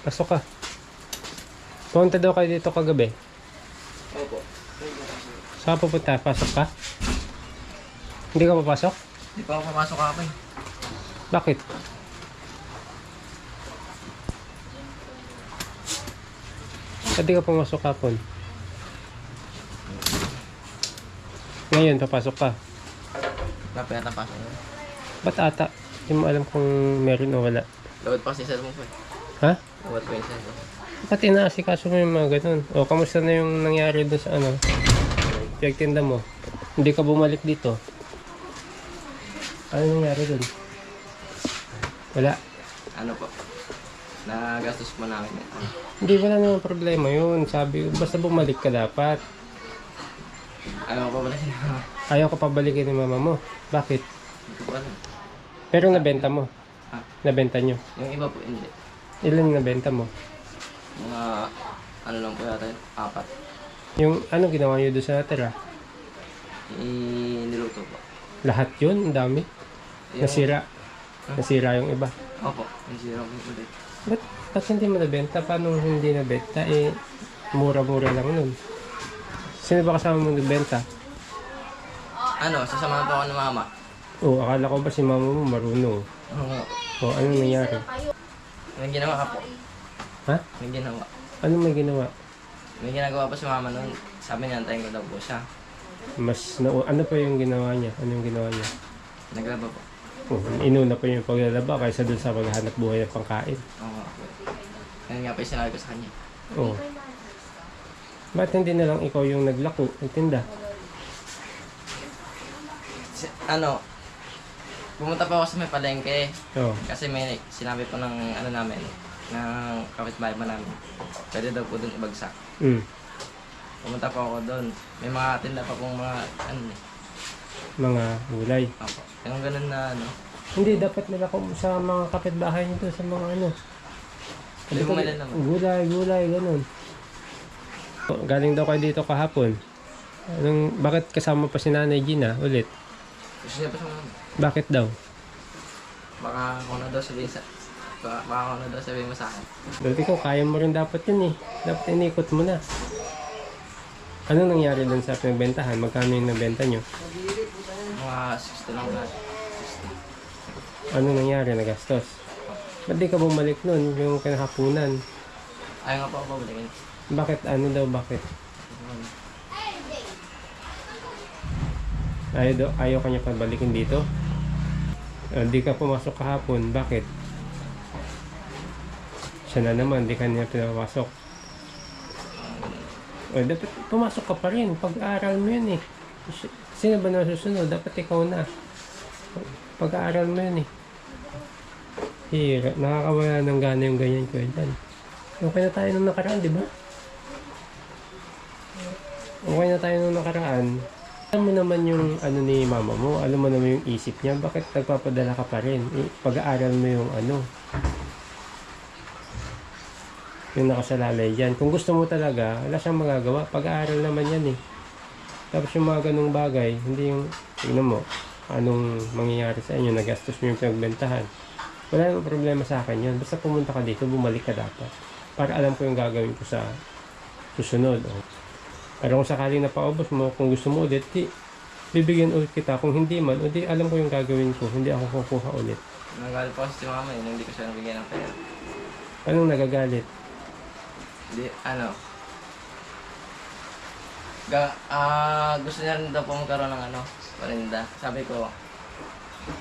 Pasok ka. Pumunta daw kayo dito kagabi. Opo. Saan ka pupunta? Pasok ka? Hindi ka papasok? Di pa ako pumasok eh. Bakit? Ba't di ka pumasok kapon? Ngayon, papasok ka. Napayat ang pasok mo. Ba't ata? Hindi mo alam kung meron o wala. Lawad pa kasi sa mo po eh. Ha? Lawad pa yung cellphone. Ba't inaasikaso mo yung mga ganun? O, kamusta na yung nangyari doon sa ano? Pinagtinda mo. Hindi ka bumalik dito. Ano nangyari doon? Wala. Ano po? Nagastos mo namin ano. Hindi, wala namang problema yun. Sabi basta bumalik ka dapat. Ayaw ko pa pala sila. Ayaw ko pabalikin ni mama mo. Bakit? Hindi ko alam. Pero nabenta mo. Ah, Nabenta nyo. yung iba po hindi. Ilan yung nabenta mo? Mga ano lang po yata. Apat. Yung ano ginawa nyo doon sa natira? Iniluto po. Lahat yun? Ang dami? Yung- Nasira. Nasira yung iba. Opo. Yung zero po ulit. Ba't, ba't hindi mo nabenta? Paano hindi nabenta? Eh, mura-mura lang nun. Sino ba kasama mo nagbenta? Ano, sasamahan po ako ng mama. Oh, akala ko ba si mama mo marunong? Oo. Oh, anong nangyari? May ginawa ka po. Ha? May ginawa. Ano may ginawa? May ginagawa pa si mama noon. Sabi niya, antayin ko daw po siya. Mas, na, ano pa yung ginawa niya? Ano yung ginawa niya? Naglaba po. Oh, inuna pa yung paglalaba kaysa dun sa maghanap buhay ng pangkain. Oo po. Yan nga po yung sinabi ko sa kanya. Oh. Ba't hindi na lang ikaw yung naglako, nagtinda? Si, ano, pumunta pa ako sa may palengke. Oh. Kasi may sinabi po ng ano namin, ng kapitbahay pa namin. Pwede daw po doon ibagsak. Mm. Pumunta pa ako doon. May mga tinda pa pong mga ano eh. Mga gulay. Opo. Yung ganun na ano. Hindi, dapat nila kung sa mga kapitbahay nito, sa mga ano. Hindi mo mali naman. Gulay, gulay, ganun. Galing daw kayo dito kahapon. Anong, bakit kasama pa si Nanay Gina ulit? Gusto niya pa sa mga Bakit daw? Baka ako na daw sabihin sa... Baka, baka ako na daw sabihin mo sa akin. Dati ko, kaya mo rin dapat yun eh. Dapat inikot mo na. Anong nangyari dun sa pinagbentahan? Magkano yung nabenta nyo? Mga 60 lang na. 60. Anong nangyari? Nagastos? Ba't di ka bumalik nun yung kinahapunan? Ayaw nga po ako pabalikin. Bakit? Ano daw? Bakit? Ayaw, daw, ayaw kanya pabalikin dito? Ah, di ka pumasok kahapon. Bakit? Siya na naman, di ka niya pinapasok. O, dapat pumasok ka pa rin. Pag-aaral mo yun eh. Si- Sino ba na susunod? Dapat ikaw na. Pag-aaral mo yun eh. Hira. Nakakawala ng gana yung ganyan ko dyan. Okay na tayo nung nakaraan, di ba? Okay na tayo nung nakaraan. Alam mo naman yung ano ni mama mo, alam mo naman yung isip niya, bakit nagpapadala ka pa rin? Eh, pag-aaral mo yung ano, yung nakasalalay dyan. Kung gusto mo talaga, wala siyang magagawa. Pag-aaral naman yan eh. Tapos yung mga ganung bagay, hindi yung, tingnan mo, anong mangyayari sa inyo, nagastos mo yung pinagbentahan. Wala namang problema sa akin yun. Basta pumunta ka dito, bumalik ka dapat. Para alam ko yung gagawin ko sa susunod. O. Pero kung sakaling napaubos mo, kung gusto mo ulit, di, bibigyan ulit kita. Kung hindi man, o di alam ko yung gagawin ko. Hindi ako kukuha ulit. Nanggalit po kasi si mama eh, nung hindi ko siya nabigyan ng pera. Anong nagagalit? Hindi, ano. Ga, ah, gusto niya rin daw po magkaroon ng ano, parinda. Sabi ko,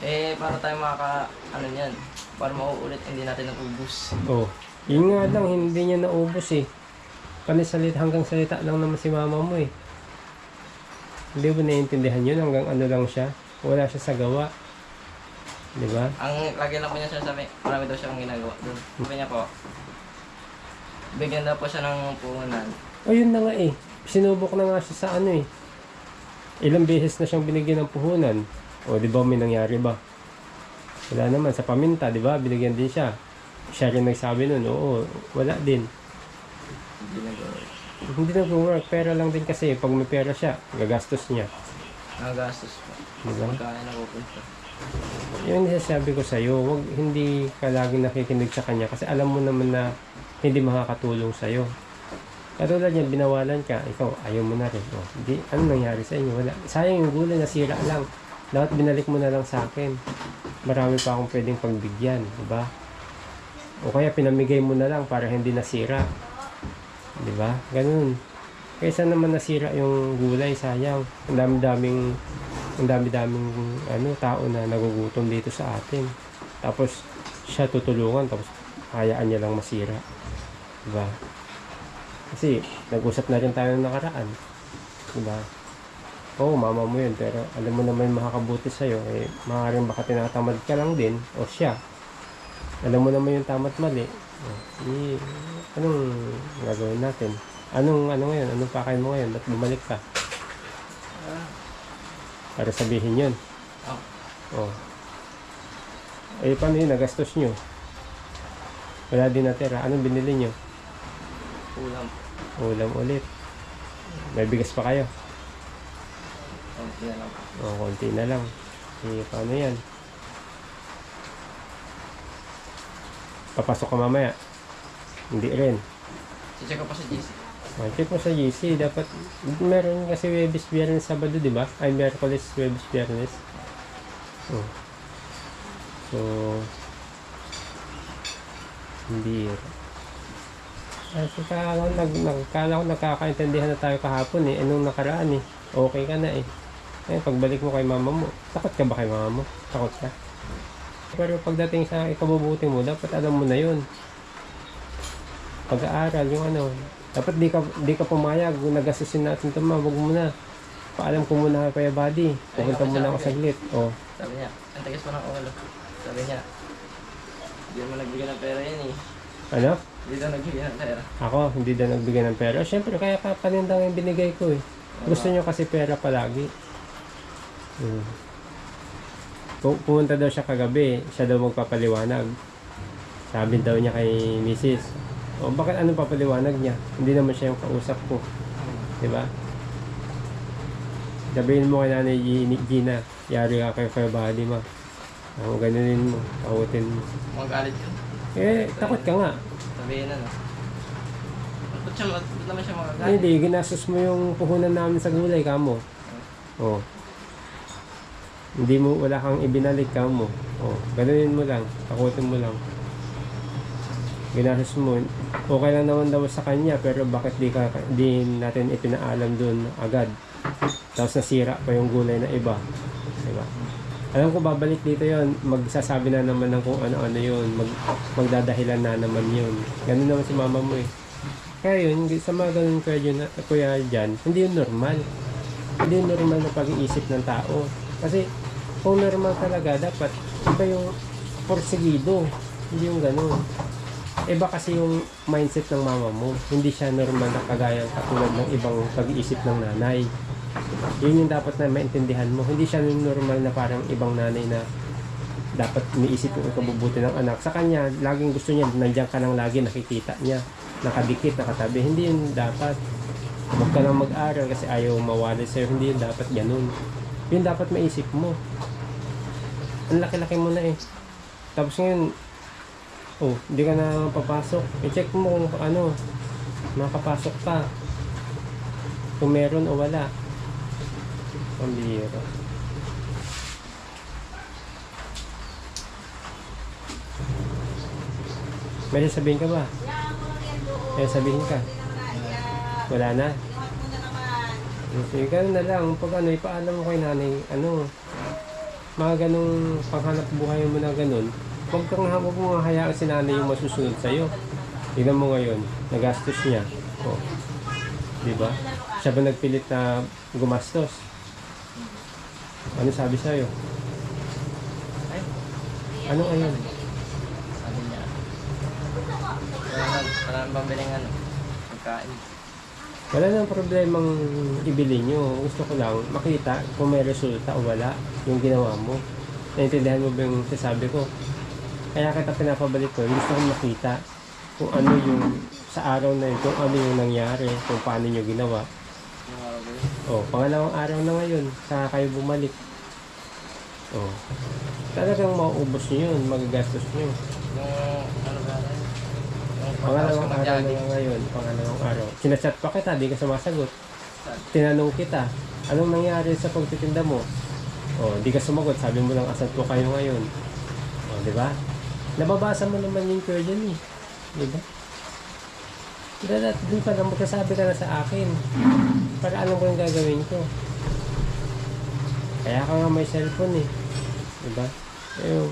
eh, para tayo makaka, ano niyan, para mauulit, hindi natin naubos. Oh, yun nga lang, hindi niya naubos eh. Panisalit, hanggang salita lang naman si mama mo eh. Hindi ba naiintindihan yun? Hanggang ano lang siya? Wala siya sa gawa. Di ba? Ang lagi lang po niya sinasabi, marami daw siyang ginagawa doon. Sabi niya po, bigyan daw po siya ng puhunan. O yun na nga eh. Sinubok na nga siya sa ano eh. Ilang beses na siyang binigyan ng puhunan. O di ba may nangyari ba? Wala naman. Sa paminta, di ba? Binigyan din siya. Siya rin nagsabi nun, oo, wala din. Hindi nagawa. Hindi nag-work. Pera lang din kasi. Pag may pera siya, gagastos niya. Nagagastos po. Di ba? Kaya napupunta. Yun yung sabi ko sa'yo, wag hindi ka laging nakikinig sa kanya kasi alam mo naman na hindi makakatulong sa'yo. Katulad yan, binawalan ka, ikaw, ayaw mo na rin. O, hindi, ano nangyari sa inyo? Wala. Sayang yung gulay, nasira lang. Dapat binalik mo na lang sa akin. Marami pa akong pwedeng pagbigyan, di ba? O kaya pinamigay mo na lang para hindi nasira. Di ba? Ganun. Kaysa naman nasira yung gulay, sayang. Ang dami-daming ang dami-daming ano, tao na nagugutom dito sa atin. Tapos siya tutulungan tapos hayaan niya lang masira. Diba? Kasi nag-usap na rin tayo ng nakaraan. Diba? Oo, mama mo yun. Pero alam mo naman yung makakabuti sa'yo. Eh, maaaring baka tinatamad ka lang din. O siya. Alam mo naman yung tama't mali. Eh, anong gagawin natin? Anong ano ngayon? Anong pakain mo ngayon? Ba't bumalik ka? Para sabihin yun. oh. Oh. Eh, paano yun? Nagastos nyo? Wala din natira. Anong binili nyo? ulam. Ulam ulit. May bigas pa kayo? Konti na lang. O, konti na lang. Eh, paano yan? Papasok ka mamaya? Hindi rin. Check ko pa sa GC. Oh, check mo sa GC. Dapat, meron kasi Webis, Biyernes, Sabado, di ba? Ay, Merkulis, Webis, Biyernes. Oh. So, hindi. Kasi kala ko, nag, nag, kala ko nagkakaintindihan na tayo kahapon eh. Anong nakaraan eh. Okay ka na eh. Eh, pagbalik mo kay mama mo, takot ka ba kay mama mo? Takot ka? Pero pagdating sa ikabubuti mo, dapat alam mo na yun. Pag-aaral, yung ano, dapat di ka, di ka pumayag, kung nagastusin natin ito wag mo na. Paalam ko muna kay Buddy. Pupunta muna ako saglit. Oh. Sabi niya, ang tagas pa ng ulo. Sabi niya, hindi mo nagbigay ng pera yan eh. Ano? Hindi daw nagbigay ng pera. Ako, hindi na nagbigay ng pera. Siyempre, kaya pa panindang yung binigay ko eh. Gusto nyo kasi pera palagi. Hmm. Pu- Pumunta daw siya kagabi, siya daw magpapaliwanag. Sabi daw niya kay Mrs. O bakit ano papaliwanag niya? Hindi naman siya yung kausap ko. Ba? Sabihin mo kay Nanay Gi- Gina, yari ka kay Buddy ma. Ako ganunin mo, takutin mo. Mga galit yun. Eh, takot ka nga. Sabihin na no. Ba't siya, ba't naman siya mga galit? Hindi, ginastos mo yung puhunan namin sa gulay, kamo. Oh. Hindi mo, wala kang ibinalik, kamo. Oh. Ganunin mo lang, takutin mo lang. Ginastos mo. Okay lang naman daw sa kanya, pero bakit di, ka, di natin ipinaalam dun agad? Tapos nasira pa yung gulay na iba. Diba? Alam ko babalik dito yon magsasabi na naman ng kung ano-ano yun, mag, magdadahilan na naman yun. Ganun naman si mama mo eh. Kaya yun, sa mga ganun kuya, dyan, kuya dyan, hindi yun normal. Hindi yun normal na pag-iisip ng tao. Kasi normal talaga, dapat iba yung porsigido. Hindi yung ganun. Iba kasi yung mindset ng mama mo. Hindi siya normal na kagaya katulad ng ibang pag-iisip ng nanay. Yun yung dapat na maintindihan mo. Hindi siya yung normal na parang ibang nanay na dapat iniisip yung ikabubuti ng anak. Sa kanya, laging gusto niya, nandiyan ka nang lagi, nakikita niya. Nakadikit, nakatabi. Hindi yun dapat. Huwag ka lang mag-aral kasi ayaw mawala sa'yo. Hindi yun dapat ganun. Yun dapat maisip mo. Ang laki-laki mo na eh. Tapos ngayon, oh, hindi ka na papasok. I-check mo kung ano, makapasok ka. Kung meron o wala. Ang bihira. May sasabihin ka ba? May sasabihin ka? Wala na? Sige, ganun na lang. Pag ano, ipaalam mo kay nanay, ano, mga ganong panghanap buhay mo na ganun, huwag kang huwag mo hayaan si nanay yung masusunod sa'yo. Tignan mo ngayon, nagastos niya. O, di ba? Siya ba nagpilit na gumastos? Ano sabi sa'yo? Ay, Ano ayun? sabi niya. Wala nang pambiling ano, pagkain. Wala nang problemang ibili nyo. Gusto ko lang makita kung may resulta o wala yung ginawa mo. Naintindihan mo ba yung sasabi ko? Kaya kita pinapabalik ko, gusto ko makita kung ano yung sa araw na yun, kung ano yung nangyari, kung paano nyo ginawa. Oh, pangalawang araw na ngayon, saka kayo bumalik. Oh. Talagang mauubos nyo yun, magagastos nyo. Yung ano ba Pangalawang araw na ngayon, pangalawang araw. Sinachat pa kita, di ka sumasagot. Tinanong kita, anong nangyari sa pagtitinda mo? O, di ka sumagot, sabi mo lang asan po kayo ngayon. O, di ba? Nababasa mo naman yung dyan eh. Di ba? Dahil doon pa lang magkasabi ka na sa akin. Para alam ko yung gagawin ko. Kaya ka nga may cellphone eh. Di ba? Ayun.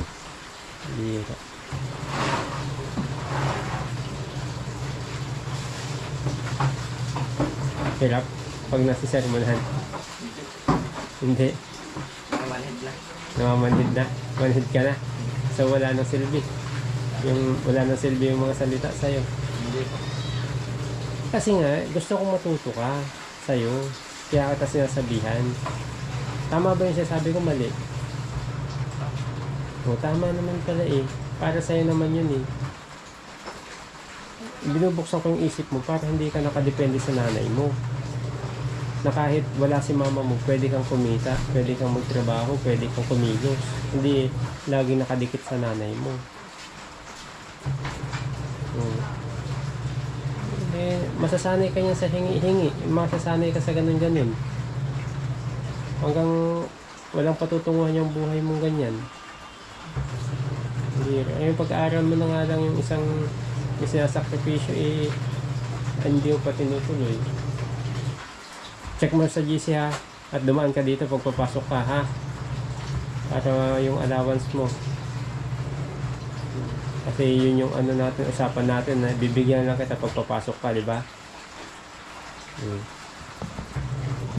Bira. Hirap pag nasa sermonahan. Hindi. Namanhid na. Namamanhid na. Manhid ka na. So wala nang silbi. Yung wala nang silbi yung mga salita sa'yo. Hindi. Kasi nga, gusto kong matuto ka sa'yo. Kaya kita sinasabihan. Tama ba yung sinasabi ko mali? O, tama naman pala eh. Para sa'yo naman yun eh. Binubuksan ko yung isip mo para hindi ka nakadepende sa nanay mo. Na kahit wala si mama mo, pwede kang kumita, pwede kang magtrabaho, pwede kang kumilos. Hindi lagi nakadikit sa nanay mo. Hmm. Eh, masasanay ka niyan sa hingi-hingi. Masasanay ka sa ganun-ganun. Hanggang walang patutunguhan yung buhay mong ganyan. Hindi. Eh, pag-aaral mo na nga lang yung isang yung sinasakripisyo eh, hindi mo pa tinutuloy. Check mo sa GC ha. At dumaan ka dito pag papasok ka ha. Para yung allowance mo. Kasi yun yung ano natin, usapan natin na bibigyan lang kita pag papasok ka, di ba? Hmm.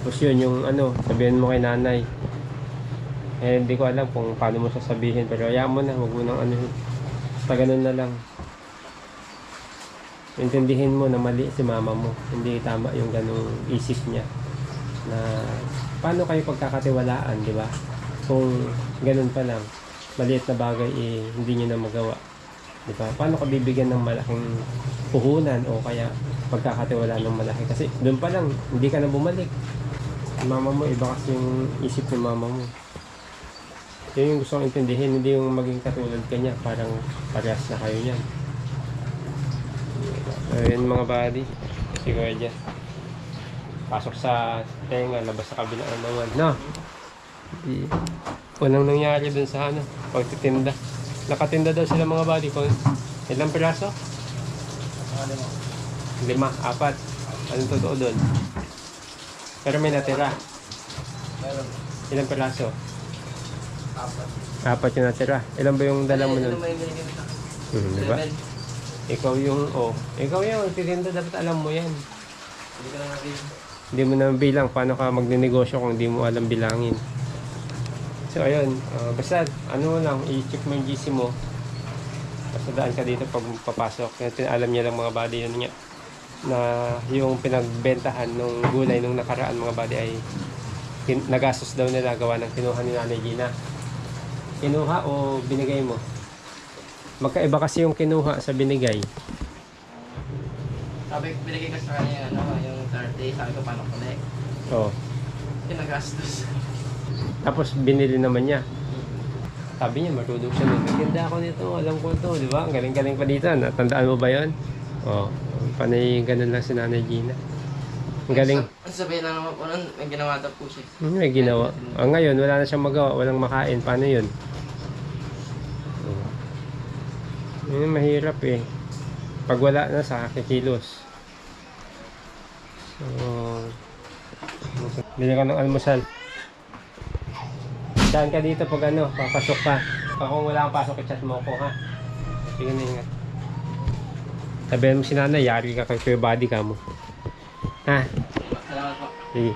Tapos yun yung ano, sabihin mo kay nanay. Eh, hindi ko alam kung paano mo sasabihin. Pero hayaan mo na, huwag mo nang ano. Basta ganun na lang. Intindihin mo na mali si mama mo. Hindi tama yung ganung isip niya. Na paano kayo pagkakatiwalaan, di ba? Kung ganun pa lang, maliit na bagay eh, hindi niyo na magawa. Di ba? Paano ka bibigyan ng malaking puhunan o kaya pagkakatiwala ng malaki? Kasi doon pa lang, hindi ka na bumalik. Mama mo, iba kasi yung isip ng mama mo. Yun yung gusto kong intindihin, hindi yung maging katulad ka niya, parang parehas na kayo niyan. Ayun mga buddy, si Kuya Jess. Pasok sa tenga, labas sa kabila naman. No? Di, walang nangyari dun sa ano, pagtitinda. Nakatinda daw sila mga buddy ko. Ilang piraso? Lima, apat. Anong totoo doon? Pero may natira. Ilang piraso? Apat. Apat yung natira. Ilan ba yung dala mo nun? Hmm, di ba? Seven. Ikaw yung, oh, ikaw yung titinda, dapat alam mo yan. Hindi ko na nabili. Hindi mo na bilang paano ka magnenegosyo kung hindi mo alam bilangin. So ayun, ah, basta ano lang, i-check mo yung GC mo. Basta daan ka dito pag papasok. Alam niya lang mga body yun niya na yung pinagbentahan nung gulay nung nakaraan mga body ay nagastos daw nila gawa ng kinuha ni Nanay Gina. Kinuha o binigay mo? Magkaiba kasi yung kinuha sa binigay. Sabi, binigay ko sa kanya ano, yung 30. Sabi ko, paano ko Oh. Yung nagastos. Tapos binili naman niya. Sabi niya, marunong siya. Nagtinda ako nito, alam ko ito, di ba? Ang galing-galing pa dito. Natandaan mo ba yon? Oo. Oh, panay ganun lang si Nanay Gina. Ang galing. Ang sabihin lang naman po nun, may ginawa daw po siya. May ginawa. Ah, ngayon, wala na siyang magawa. Walang makain. Paano yun? Oo. Yun, mahirap eh. Pag wala na, sa kikilos. So, bili ka ng almusal. Saan ka dito pag ano, papasok ka. Pag kung wala kang pasok, i-chat mo ako ha. Sige na ingat. Sabihin mo si nanay, yari ka kay Kuya Buddy ka mo. Ha? Salamat po. Sige.